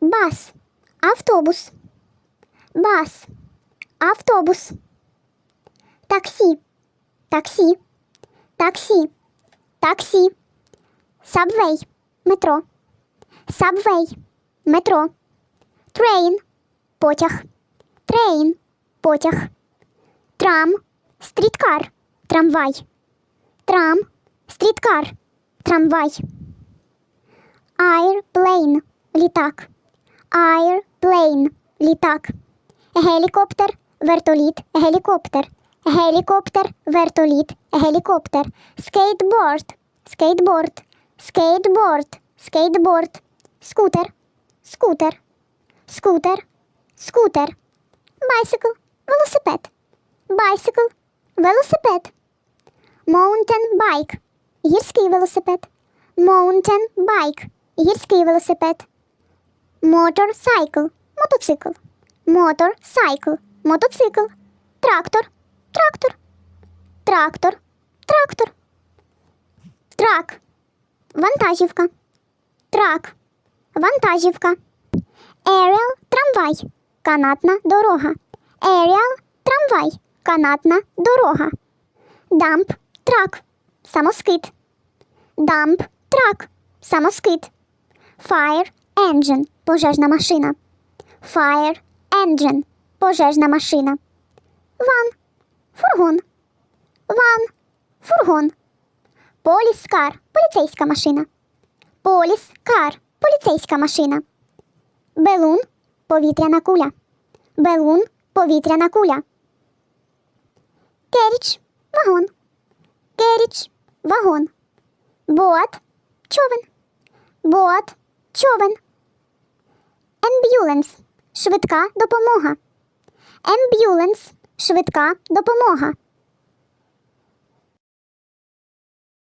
Бас. Автобус. Бас. Автобус. Такси. Такси. Такси. Такси. Сабвей. Метро. Сабвей. Метро. Трейн. Потяг. Трейн. Потяг. Трам. Стріткар. Трамвай. Трам стріткар, трамвай. Airplane – літак. Airplane – літак. Гелікоптер, вертоліт, гелікоптер. Гелікоптер, вертоліт, гелікоптер. Скейтборд, скейтборд, скейтборд, скейтборд. Скутер, скутер, скутер, скутер. Байсикл, велосипед. Байсикл, велосипед. Mountain bike – гірський велосипед. Mountain bike – гірський велосипед. Motorcycle – мотоцикл. Motorcycle – мотоцикл. Трактор – трактор. Трактор – трактор. Трак – вантажівка. Трак – вантажівка. Aerial – трамвай. Канатна дорога. Aerial – трамвай. Канатна дорога. Дамп – трак. Самоскид. Дамп – трак. Самоскид. Fire engine – пожежна машина. Fire engine – пожежна машина. Ван – фургон. Ван – фургон. Поліскар – поліцейська машина. Поліскар – поліцейська машина. Белун – повітряна куля. Белун – повітряна куля. Керіч – вагон. Керіч – вагон. Боат – човен. Бот, – човен. Ембюленс – швидка допомога. Ембюленс – швидка допомога.